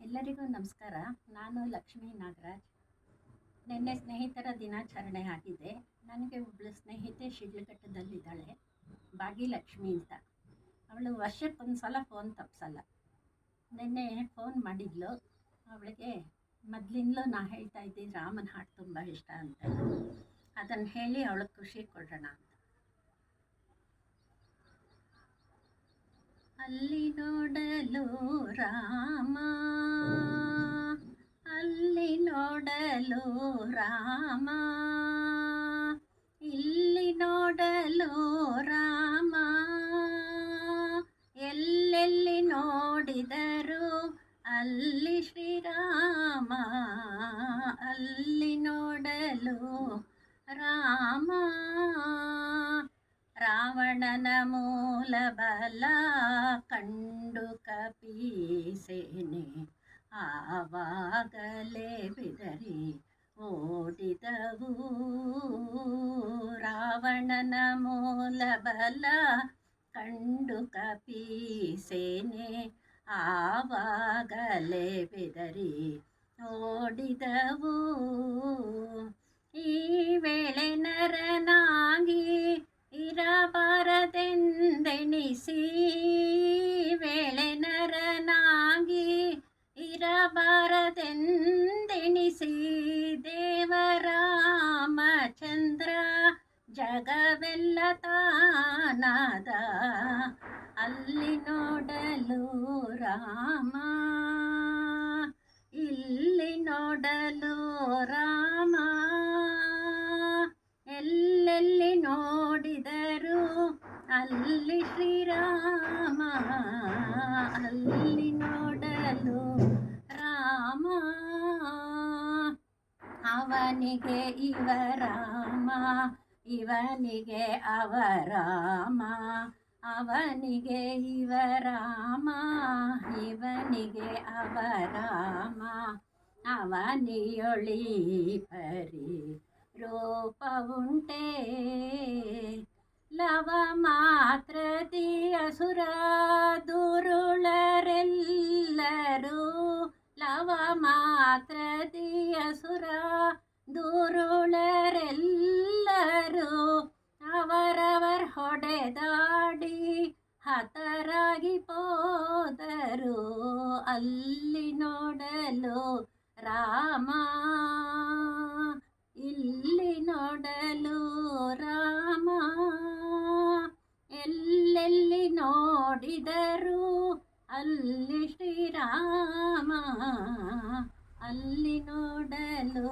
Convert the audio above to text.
ಎಲ್ಲರಿಗೂ ನಮಸ್ಕಾರ. ನಾನು ಲಕ್ಷ್ಮೀ ನಾಗರಾಜ್. ನಿನ್ನೆ ಸ್ನೇಹಿತರ ದಿನಾಚರಣೆ ಆಗಿದೆ. ನನಗೆ ಒಬ್ಬಳು ಸ್ನೇಹಿತೆ ಶಿಡ್ಲಘಟ್ಟದಲ್ಲಿದ್ದಾಳೆ. ಭಾಗ್ಯಲಕ್ಷ್ಮಿ ಅಂತ. ಅವಳು ವರ್ಷಕ್ಕೊಂದು ಸಲ ಫೋನ್ ತಪ್ಸಲ್ಲ. ನಿನ್ನೆ ಫೋನ್ ಮಾಡಿದ್ಲು. ಅವಳಿಗೆ, ಮೊದಲಿಂದಲೂ ನಾ ಹೇಳ್ತಾ ಇದ್ದೀನಿ, ರಾಮನ ಹಾಡು ತುಂಬ ಇಷ್ಟ ಅಂತ ಅದನ್ನು ಹೇಳಿ ಅವಳು ಖುಷಿ ಕೊಡೋಣ ಅಂತ. ಅಲ್ಲಿ ನೋಡಲು ರಾಮ ಅಲ್ಲಿ ನೋಡಲು ರಾಮ. ಇಲ್ಲಿ ನೋಡಲು ರಾಮ. ಎಲ್ಲೆಲ್ಲಿ ನೋಡಿದರು ಅಲ್ಲಿ ಶ್ರೀರಾಮ. ಅಲ್ಲಿ ನೋಡಲು ರಾಮ. ರಾವಣನ ಮೂಲ ಬಲ ಕಂಡು ಕಪೀಸೇನೆ. ಆವಾಗಲೇ ಬಿದರಿ ಓಡಿದವು. ರಾವಣನ ಮೂಲ ಬಲ ಕಂಡು ಕಪೀಸೇನೆ. ಆವಾಗಲೇ ಬಿದರಿ ಓಡಿದವು. ಇರಬಾರದೆಂದೆಣಿಸಿ ದೇವರಾಮಚಂದ್ರ, ಜಗವೆಲ್ಲ ತಾನಾದ. ಅಲ್ಲಿ ನೋಡಲು ರಾಮ, ಇಲ್ಲಿ ನೋಡಲು ರಾಮ. ಎಲ್ಲೆಲ್ಲಿ ನೋಡಿದರು ಅಲ್ಲಿ ಶ್ರೀರಾಮ, ಅಲ್ಲಿ ಅವನಿಗೆ ಇವ ರಾಮ ಇವನಿಗೆ ಅವ ರಾಮ ಅವನಿಗೆ ಇವ ರಾಮ ಇವನಿಗೆ ಅವ ರಾಮ ಅವನಿಯೊಳಿ ಪರಿ ರೂಪ ಉಂಟೇ ಲವ ಮಾತ್ರದಿ ಅಸುರ ದುರುಳರೆಲ್ಲರೂ ಲವ ಮಾತ್ರದಿ ಅಸುರ ದೂರುಳರೆಲ್ಲರೂ ಅವರವರ್ ಹೊಡೆದಾಡಿ ಹತರಾಗಿ ಹೋದರು. ಅಲ್ಲಿ ನೋಡಲು ರಾಮ, ಇಲ್ಲಿ ನೋಡಲು ರಾಮ. ಎಲ್ಲೆಲ್ಲಿ ನೋಡಿದರು ಅಲ್ಲಿ ಶ್ರೀರಾಮ. ಅಲ್ಲಿ ನೋಡಲು